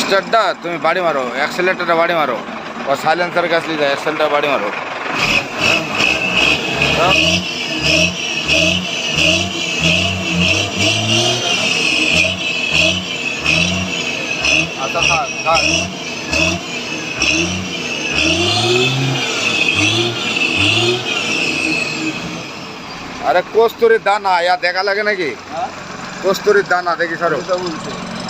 স্টার্টটা তুমি বাড়ি মারো অ্যাক্সেলেটারটা বাড়ি মারো ও সাইলেন্সার কাছে যায় অ্যাক্সেলটা বাড়ি মারো হ্যাঁ? আচ্ছা থাক থাক আরে কস্তুরির দানা ইয়া দেখা লাগে নাকি কস্তুরির দানা দেখি সরো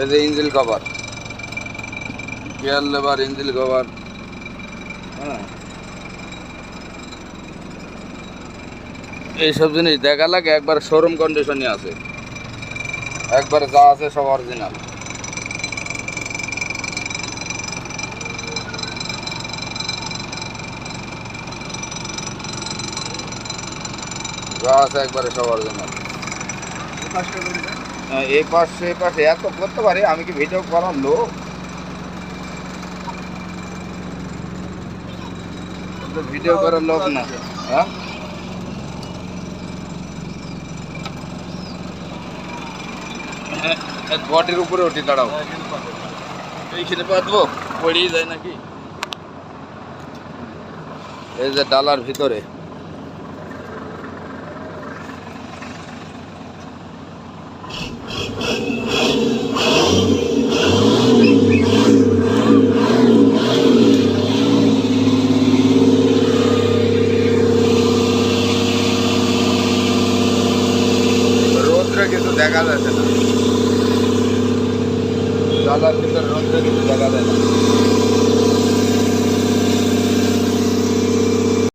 এই ইঞ্জিল কভার। গিয়ার লেবার ইঞ্জিল কভার। হ্যাঁ। এইসব জিনিস দেখা লাগে, একবার শোরুম কন্ডিশনে আছে। একবারে যা আছে সব অরিজিনাল যা আছে একবারে সব অরিজিনাল এই পাশে এই পাশে। এত করতে পারি, আমি কি ভিডিও করার লোক? ভিডিও করার লোক না। হ্যাঁ? বটির উপরে উঠি, দাঁড়াও। এইখানে পাতবো পড়িয়ে যায় নাকি? এই যে ডালার ভিতরে। রোদ্রে কিছু দেখা যাচ্ছে না। ডালার ভিতরে রোদ্রে কিছু দেখা যায় না।